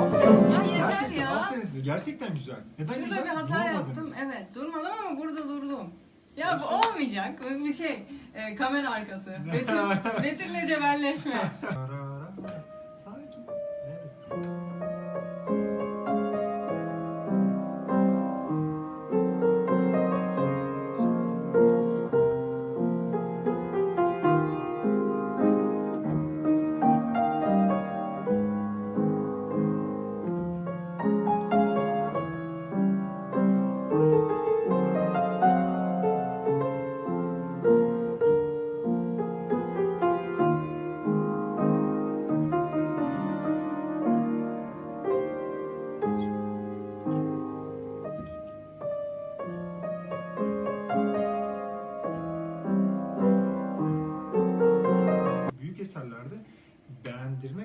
Aferin. Ya yeter Gerçekten ya. aferin size. Gerçekten güzel. Neden Şurada güzel? bir hata Durmadınız. yaptım. Evet durmadım ama burada durdum. Ya bu olmayacak. Bu Bir şey. e, kamera arkası. Betül, Betül'le cebelleşme. eserlerde beğendirme